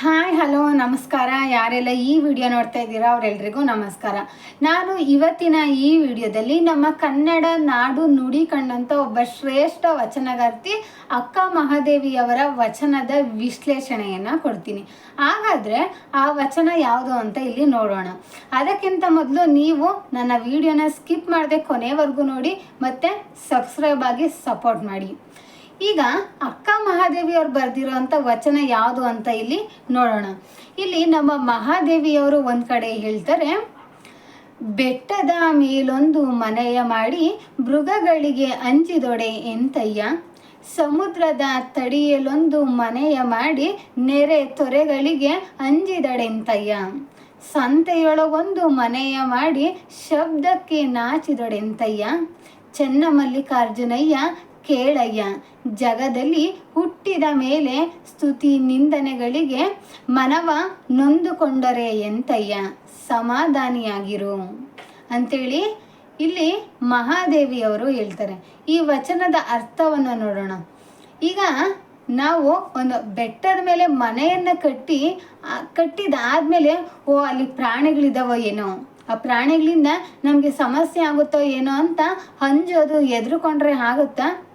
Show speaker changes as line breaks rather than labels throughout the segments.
Hi hello ನಮಸ್ಕಾರ. ಯಾರೆಲ್ಲ ಈ ವಿಡಿಯೋ ನೋಡ್ತಾ ಇದ್ದೀರಾ ಅವರೆಲ್ಲರಿಗೂ ನಮಸ್ಕಾರ. ನಾನು ಇವತ್ತಿನ ಈ ವಿಡಿಯೋದಲ್ಲಿ ನಮ್ಮ ಕನ್ನಡ ನಾಡು ನುಡಿ ಕಂಡಂಥ ಒಬ್ಬ ಶ್ರೇಷ್ಠ ವಚನಗಾರ್ತಿ ಅಕ್ಕ ಮಹಾದೇವಿಯವರ ವಚನದ ವಿಶ್ಲೇಷಣೆಯನ್ನು ಕೊಡ್ತೀನಿ. ಹಾಗಾದರೆ ಆ ವಚನ ಯಾವುದು ಅಂತ ಇಲ್ಲಿ ನೋಡೋಣ. ಅದಕ್ಕಿಂತ ಮೊದಲು ನೀವು ನನ್ನ ವಿಡಿಯೋನ ಸ್ಕಿಪ್ ಮಾಡದೆ ಕೊನೆವರೆಗೂ ನೋಡಿ, ಮತ್ತು ಸಬ್ಸ್ಕ್ರೈಬ್ ಆಗಿ ಸಪೋರ್ಟ್ ಮಾಡಿ. ಈಗ ಅಕ್ಕ ಮಹಾದೇವಿಯವ್ರು ಅಂತ ವಚನ ಯಾವುದು ಅಂತ ಇಲ್ಲಿ ನೋಡೋಣ. ಇಲ್ಲಿ ನಮ್ಮ ಮಹಾದೇವಿಯವರು ಒಂದು ಕಡೆ ಹೇಳ್ತಾರೆ, ಬೆಟ್ಟದ ಮೇಲೊಂದು ಮನೆಯ ಮಾಡಿ ಮೃಗಗಳಿಗೆ ಅಂಜಿದೊಡೆ ಎಂತಯ್ಯ. ಸಮುದ್ರದ ತಡಿಯಲೊಂದು ಮನೆಯ ಮಾಡಿ ನೆರೆ ತೊರೆಗಳಿಗೆ ಅಂಜಿದಡೆಂತಯ್ಯ. ಸಂತೆಯೊಳಗೊಂದು ಮನೆಯ ಮಾಡಿ ಶಬ್ದಕ್ಕೆ ನಾಚಿದೊಡೆಂತಯ್ಯ. ಚೆನ್ನಮಲ್ಲಿಕಾರ್ಜುನಯ್ಯ ಕೇಳಯ್ಯ. ಜಗದಲ್ಲಿ ಹುಟ್ಟಿದ ಮೇಲೆ ಸ್ತುತಿ ನಿಂದನೆಗಳಿಗೆ ಮನವ ನೊಂದುಕೊಂಡರೆ ಎಂತಯ್ಯ? ಸಮಾಧಾನಿಯಾಗಿರು. ಅಂತೇಳಿ ಇಲ್ಲಿ ಮಹಾದೇವಿಯವರು ಹೇಳ್ತಾರೆ. ಈ ವಚನದ ಅರ್ಥವನ್ನು ನೋಡೋಣ. ಈಗ ನಾವು ಒಂದು ಬೆಟ್ಟದ ಮೇಲೆ ಮನೆಯನ್ನು ಕಟ್ಟಿ ಕಟ್ಟಿದಾದ್ಮೇಲೆ, ಓ, ಅಲ್ಲಿ ಪ್ರಾಣಿಗಳಿದಾವೋ ಏನೋ. ಆ ಪ್ರಾಣಿಗಳಿಂದ ನಮಗೆ ಸಮಸ್ಯೆ ಆಗುತ್ತೋ ಏನೋ ಅಂತ ಹಂಜೋದು ಎದುರುಕೊಂಡ್ರೆ ಆಗುತ್ತಾ?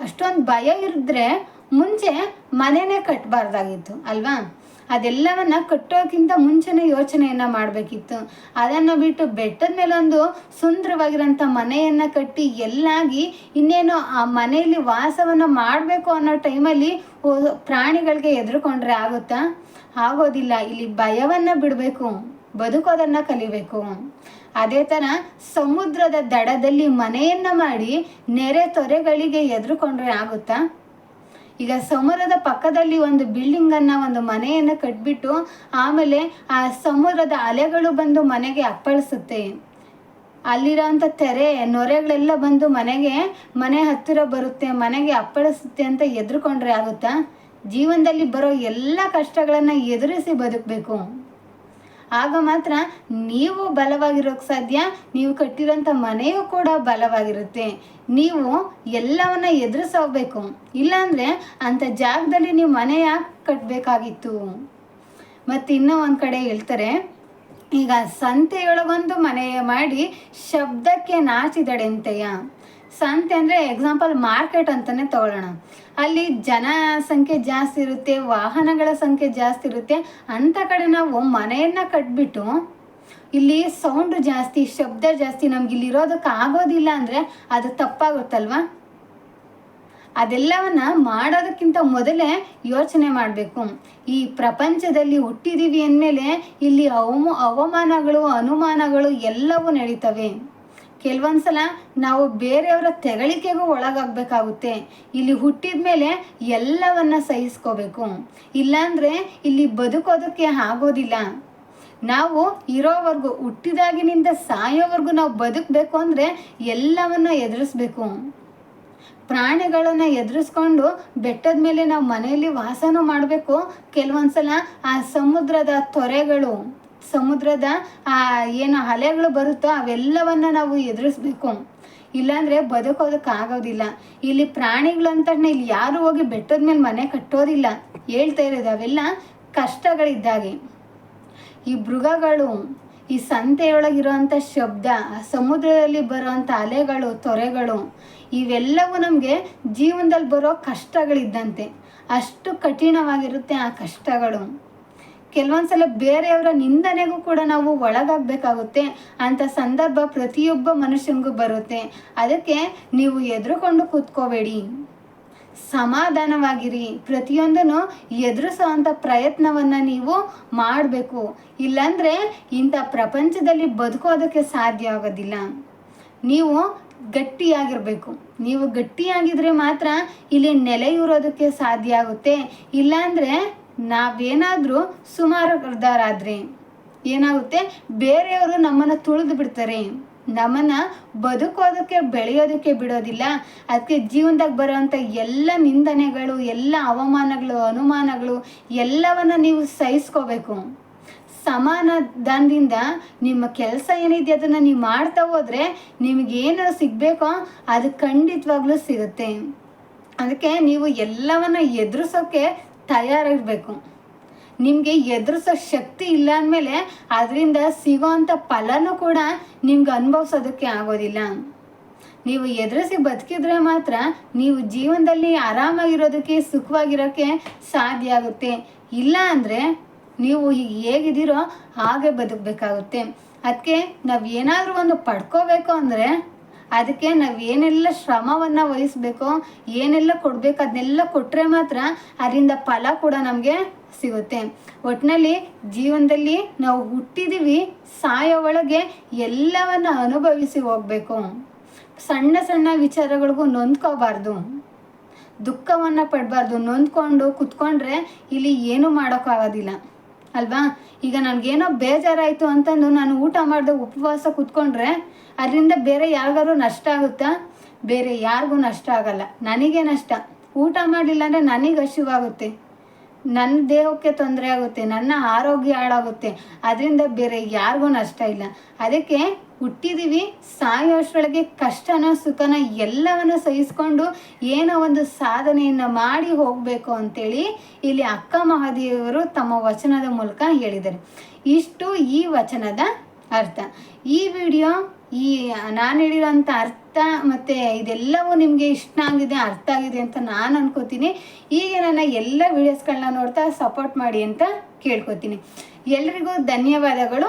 ಅಷ್ಟೊಂದು ಭಯ ಇರಿದ್ರೆ ಮುಂಚೆ ಮನೆನೇ ಕಟ್ಟಬಾರ್ದಾಗಿತ್ತು ಅಲ್ವಾ? ಅದೆಲ್ಲವನ್ನ ಕಟ್ಟೋಕ್ಕಿಂತ ಮುಂಚೆನೇ ಯೋಚನೆಯನ್ನ ಮಾಡಬೇಕಿತ್ತು. ಅದನ್ನು ಬಿಟ್ಟು ಬೆಟ್ಟದ ಮೇಲೆ ಒಂದು ಸುಂದರವಾಗಿರೋಂಥ ಮನೆಯನ್ನು ಕಟ್ಟಿ ಎಲ್ಲಾಗಿ ಇನ್ನೇನು ಆ ಮನೆಯಲ್ಲಿ ವಾಸವನ್ನು ಮಾಡಬೇಕು ಅನ್ನೋ ಟೈಮಲ್ಲಿ ಪ್ರಾಣಿಗಳಿಗೆ ಎದುರುಕೊಂಡ್ರೆ ಆಗುತ್ತಾ? ಆಗೋದಿಲ್ಲ. ಇಲ್ಲಿ ಭಯವನ್ನು ಬಿಡಬೇಕು, ಬದುಕೋದನ್ನು ಕಲಿಬೇಕು. ಅದೇ ಥರ ಸಮುದ್ರದ ದಡದಲ್ಲಿ ಮನೆಯನ್ನ ಮಾಡಿ ನೆರೆ ತೊರೆಗಳಿಗೆ ಎದುರುಕೊಂಡ್ರೆ ಆಗುತ್ತಾ? ಈಗ ಸಮುದ್ರದ ಪಕ್ಕದಲ್ಲಿ ಒಂದು ಬಿಲ್ಡಿಂಗನ್ನು ಒಂದು ಮನೆಯನ್ನು ಕಟ್ಬಿಟ್ಟು ಆಮೇಲೆ ಆ ಸಮುದ್ರದ ಅಲೆಗಳು ಬಂದು ಮನೆಗೆ ಅಪ್ಪಳಿಸುತ್ತೆ. ಅಲ್ಲಿರೋಂಥ ತೆರೆ, ನೊರೆಗಳೆಲ್ಲ ಬಂದು ಮನೆಗೆ, ಮನೆ ಹತ್ತಿರ ಬರುತ್ತೆ, ಮನೆಗೆ ಅಪ್ಪಳಿಸುತ್ತೆ ಅಂತ ಎದುರುಕೊಂಡ್ರೆ ಆಗುತ್ತಾ? ಜೀವನದಲ್ಲಿ ಬರೋ ಎಲ್ಲ ಕಷ್ಟಗಳನ್ನು ಎದುರಿಸಿ ಬದುಕಬೇಕು. ಆಗ ಮಾತ್ರ ನೀವು ಬಲವಾಗಿರೋಕ್ಕೆ ಸಾಧ್ಯ. ನೀವು ಕಟ್ಟಿರೋಂಥ ಮನೆಯೂ ಕೂಡ ಬಲವಾಗಿರುತ್ತೆ. ನೀವು ಎಲ್ಲವನ್ನ ಎದುರಿಸೋಗ್ಬೇಕು. ಇಲ್ಲಾಂದರೆ ಅಂಥ ಜಾಗದಲ್ಲಿ ನೀವು ಮನೆ ಯಾಕೆ ಕಟ್ಟಬೇಕಾಗಿತ್ತು ಮತ್ತು ಇನ್ನೂ ಒಂದು ಕಡೆ ಹೇಳ್ತಾರೆ, ಈಗ ಸಂತೆಯೊಳಗೊಂದು ಮನೆಯ ಮಾಡಿ ಶಬ್ದಕ್ಕೆ ನಾಚಿದಡೆಂತೆಯ? ಸಂತೆ ಅಂದರೆ ಎಕ್ಸಾಂಪಲ್ ಮಾರ್ಕೆಟ್ ಅಂತಲೇ ತಗೊಳ್ಳೋಣ. ಅಲ್ಲಿ ಜನ ಸಂಖ್ಯೆ ಜಾಸ್ತಿ ಇರುತ್ತೆ, ವಾಹನಗಳ ಸಂಖ್ಯೆ ಜಾಸ್ತಿ ಇರುತ್ತೆ ಅಂಥ ಕಡೆ ನಾವು ಮನೆಯನ್ನು ಕಟ್ಬಿಟ್ಟು ಇಲ್ಲಿ ಸೌಂಡ್ ಜಾಸ್ತಿ, ಶಬ್ದ ಜಾಸ್ತಿ ನಮ್ಗೆ ಇಲ್ಲಿ ಇರೋದಕ್ಕೆ ಆಗೋದಿಲ್ಲ ಅಂದರೆ ಅದು ತಪ್ಪಾಗುತ್ತಲ್ವಾ? ಅದೆಲ್ಲವನ್ನ ಮಾಡೋದಕ್ಕಿಂತ ಮೊದಲೇ ಯೋಚನೆ ಮಾಡಬೇಕು. ಈ ಪ್ರಪಂಚದಲ್ಲಿ ಹುಟ್ಟಿದೀವಿ ಅಂದಮೇಲೆ ಇಲ್ಲಿ ಅವಮ, ಅವಮಾನಗಳು, ಅನುಮಾನಗಳು ಎಲ್ಲವೂ ನಡೀತವೆ. ಕೆಲವೊಂದ್ಸಲ ನಾವು ಬೇರೆಯವರ ತೆಗಳಿಕೆಗೂ ಒಳಗಾಗಬೇಕಾಗುತ್ತೆ. ಇಲ್ಲಿ ಹುಟ್ಟಿದ ಮೇಲೆ ಎಲ್ಲವನ್ನ ಸಹಿಸ್ಕೋಬೇಕು. ಇಲ್ಲಾಂದರೆ ಇಲ್ಲಿ ಬದುಕೋದಕ್ಕೆ ಆಗೋದಿಲ್ಲ. ನಾವು ಇರೋವರೆಗೂ, ಹುಟ್ಟಿದಾಗಿನಿಂದ ಸಾಯೋವರೆಗೂ ನಾವು ಬದುಕಬೇಕು ಅಂದರೆ ಎಲ್ಲವನ್ನ ಎದುರಿಸ್ಬೇಕು. ಪ್ರಾಣಿಗಳನ್ನು ಎದುರಿಸ್ಕೊಂಡು ಬೆಟ್ಟದ ಮೇಲೆ ನಾವು ಮನೆಯಲ್ಲಿ ವಾಸನೂ ಮಾಡಬೇಕು. ಕೆಲವೊಂದ್ಸಲ ಆ ಸಮುದ್ರದ ತೊರೆಗಳು ಸಮುದ್ರದ, ಆ, ಏನು ಅಲೆಗಳು ಬರುತ್ತೋ ಅವೆಲ್ಲವನ್ನ ನಾವು ಎದುರಿಸ್ಬೇಕು. ಇಲ್ಲಾಂದರೆ ಬದುಕೋದಕ್ಕಾಗೋದಿಲ್ಲ ಇಲ್ಲಿ ಪ್ರಾಣಿಗಳು ಅಂತ ಇಲ್ಲಿ ಯಾರು ಹೋಗಿ ಬೆಟ್ಟದ ಮೇಲೆ ಮನೆ ಕಟ್ಟೋದಿಲ್ಲ. ಹೇಳ್ತಾ ಇರೋದು ಅವೆಲ್ಲ ಕಷ್ಟಗಳಿದ್ದಾಗೆ. ಈ ಮೃಗಗಳು, ಈ ಸಂತೆಯೊಳಗಿರುವಂಥ ಶಬ್ದ, ಸಮುದ್ರದಲ್ಲಿ ಬರುವಂಥ ಅಲೆಗಳು, ತೊರೆಗಳು, ಇವೆಲ್ಲವೂ ನಮಗೆ ಜೀವನದಲ್ಲಿ ಬರೋ ಕಷ್ಟಗಳಿದ್ದಂತೆ. ಅಷ್ಟು ಕಠಿಣವಾಗಿರುತ್ತೆ ಆ ಕಷ್ಟಗಳು. ಕೆಲವೊಂದ್ಸಲ ಬೇರೆಯವರ ನಿಂದನೆಗೂ ಕೂಡ ನಾವು ಒಳಗಾಗಬೇಕಾಗುತ್ತೆ. ಅಂತ ಸಂದರ್ಭ ಪ್ರತಿಯೊಬ್ಬ ಮನುಷ್ಯನಿಗೂ ಬರುತ್ತೆ. ಅದಕ್ಕೆ ನೀವು ಎದುರುಕೊಂಡು ಕೂತ್ಕೋಬೇಡಿ. ಸಮಾಧಾನವಾಗಿರಿ. ಪ್ರತಿಯೊಂದನ್ನು ಎದುರಿಸೋವಂಥ ಪ್ರಯತ್ನವನ್ನು ನೀವು ಮಾಡಬೇಕು. ಇಲ್ಲಾಂದರೆ ಇಂಥ ಪ್ರಪಂಚದಲ್ಲಿ ಬದುಕೋದಕ್ಕೆ ಸಾಧ್ಯ ಆಗೋದಿಲ್ಲ. ನೀವು ಗಟ್ಟಿಯಾಗಿರಬೇಕು. ನೀವು ಗಟ್ಟಿಯಾಗಿದ್ರೆ ಮಾತ್ರ ಇಲ್ಲಿ ನೆಲೆಯೂರೋದಕ್ಕೆ ಸಾಧ್ಯ ಆಗುತ್ತೆ. ಇಲ್ಲಾಂದರೆ ನಾವೇನಾದರೂ ಸುಮಾರು ಏನಾಗುತ್ತೆ? ಬೇರೆಯವರು ನಮ್ಮನ್ನು ತುಳಿದು ಬಿಡ್ತಾರೆ. ನಮ್ಮನ್ನು ಬದುಕೋದಕ್ಕೆ, ಬೆಳೆಯೋದಕ್ಕೆ ಬಿಡೋದಿಲ್ಲ. ಅದಕ್ಕೆ ಜೀವನದಾಗ ಬರೋವಂಥ ಎಲ್ಲ ನಿಂದನೆಗಳು, ಎಲ್ಲ ಅವಮಾನಗಳು, ಅನುಮಾನಗಳು ಎಲ್ಲವನ್ನು ನೀವು ಸಹಿಸ್ಕೋಬೇಕು. ಸಮಾಧಾನದಿಂದ ನಿಮ್ಮ ಕೆಲಸ ಏನಿದೆ ಅದನ್ನು ನೀವು ಮಾಡ್ತಾ ಹೋದರೆ ನಿಮಗೇನು ಸಿಗಬೇಕೋ ಅದು ಖಂಡಿತವಾಗ್ಲೂ ಸಿಗುತ್ತೆ. ಅದಕ್ಕೆ ನೀವು ಎಲ್ಲವನ್ನು ಎದುರಿಸೋಕ್ಕೆ ತಯಾರಿರಬೇಕು ನಿಮಗೆ ಎದುರಿಸೋ ಶಕ್ತಿ ಇಲ್ಲ ಅಂದಮೇಲೆ ಅದರಿಂದ ಸಿಗೋವಂಥ ಫಲನೂ ಕೂಡ ನಿಮ್ಗೆ ಅನುಭವಿಸೋದಕ್ಕೆ ಆಗೋದಿಲ್ಲ. ನೀವು ಎದುರಿಸಿ ಬದುಕಿದ್ರೆ ಮಾತ್ರ ನೀವು ಜೀವನದಲ್ಲಿ ಆರಾಮಾಗಿರೋದಕ್ಕೆ, ಸುಖವಾಗಿರೋಕ್ಕೆ ಸಾಧ್ಯ ಆಗುತ್ತೆ. ಇಲ್ಲ ಅಂದರೆ ನೀವು ಈಗ ಹೇಗಿದ್ದೀರೋ ಹಾಗೆ ಬದುಕಬೇಕಾಗುತ್ತೆ. ಅದಕ್ಕೆ ನಾವು ಏನಾದರೂ ಒಂದು ಪಡ್ಕೋಬೇಕು ಅಂದರೆ ಅದಕ್ಕೆ ನಾವು ಏನೆಲ್ಲ ಶ್ರಮವನ್ನು ವಹಿಸ್ಬೇಕೋ, ಏನೆಲ್ಲ ಕೊಡಬೇಕು ಅದನ್ನೆಲ್ಲ ಕೊಟ್ಟರೆ ಮಾತ್ರ ಅದರಿಂದ ಫಲ ಕೂಡ ನಮಗೆ ಸಿಗುತ್ತೆ. ಒಟ್ಟಿನಲ್ಲಿ ಜೀವನದಲ್ಲಿ ನಾವು ಹುಟ್ಟಿದೀವಿ, ಸಾಯೋ ಒಳಗೆ ಎಲ್ಲವನ್ನು ಅನುಭವಿಸಿ ಹೋಗಬೇಕು. ಸಣ್ಣ ಸಣ್ಣ ವಿಚಾರಗಳಿಗೂ ನೊಂದ್ಕೋಬಾರ್ದು. ದುಃಖವನ್ನು ಪಡಬಾರ್ದು. ನೊಂದ್ಕೊಂಡು ಕುತ್ಕೊಂಡ್ರೆ ಇಲ್ಲಿ ಏನೂ ಮಾಡೋಕ್ಕಾಗೋದಿಲ್ಲ. ಅಲ್ವಾ? ಈಗ ನನಗೇನೋ ಬೇಜಾರಾಯಿತು ಅಂತಂದು ನಾನು ಊಟ ಮಾಡಿದೆ ಉಪವಾಸ ಕುತ್ಕೊಂಡ್ರೆ ಅದರಿಂದ ಬೇರೆ ಯಾರಿಗಾರು ನಷ್ಟ ಆಗುತ್ತಾ? ಬೇರೆ ಯಾರಿಗೂ ನಷ್ಟ ಆಗಲ್ಲ. ನನಗೆ ನಷ್ಟ. ಊಟ ಮಾಡಲಿಲ್ಲ ಅಂದರೆ ನನಗೆ ಹಸಿವಾಗುತ್ತೆ. ನನ್ನ ದೇಹಕ್ಕೆ ತೊಂದರೆ ಆಗುತ್ತೆ. ನನ್ನ ಆರೋಗ್ಯ ಹಾಳಾಗುತ್ತೆ. ಅದರಿಂದ ಬೇರೆ ಯಾರಿಗೂ ನಷ್ಟ ಇಲ್ಲ. ಅದಕ್ಕೆ ಹುಟ್ಟಿದೀವಿ. ಸಾಯೋಷ್ಟರೊಳಗೆ ಕಷ್ಟನ ಸುಖನ ಎಲ್ಲವನ್ನು ಸಹಿಸ್ಕೊಂಡು ಏನೋ ಒಂದು ಸಾಧನೆಯನ್ನು ಮಾಡಿ ಹೋಗಬೇಕು ಅಂತೇಳಿ ಇಲ್ಲಿ ಅಕ್ಕ ಮಹಾದೇವರು ತಮ್ಮ ವಚನದ ಮೂಲಕ ಹೇಳಿದ್ದಾರೆ. ಇಷ್ಟು ಈ ವಚನದ ಅರ್ಥ. ಈ ವಿಡಿಯೋ ಈ ನಾನು ಹೇಳಿರೋಂಥ ಅರ್ಥ ಮತ್ತು ಇದೆಲ್ಲವೂ ನಿಮಗೆ ಇಷ್ಟ ಆಗಿದೆ, ಅರ್ಥ ಆಗಿದೆ ಅಂತ ನಾನು ಅನ್ಕೋತೀನಿ. ಈಗ ನನ್ನ ಎಲ್ಲ ವಿಡಿಯೋಸ್ಗಳನ್ನ ನೋಡ್ತಾ ಸಪೋರ್ಟ್ ಮಾಡಿ ಅಂತ ಕೇಳ್ಕೊತೀನಿ. ಎಲ್ರಿಗೂ ಧನ್ಯವಾದಗಳು.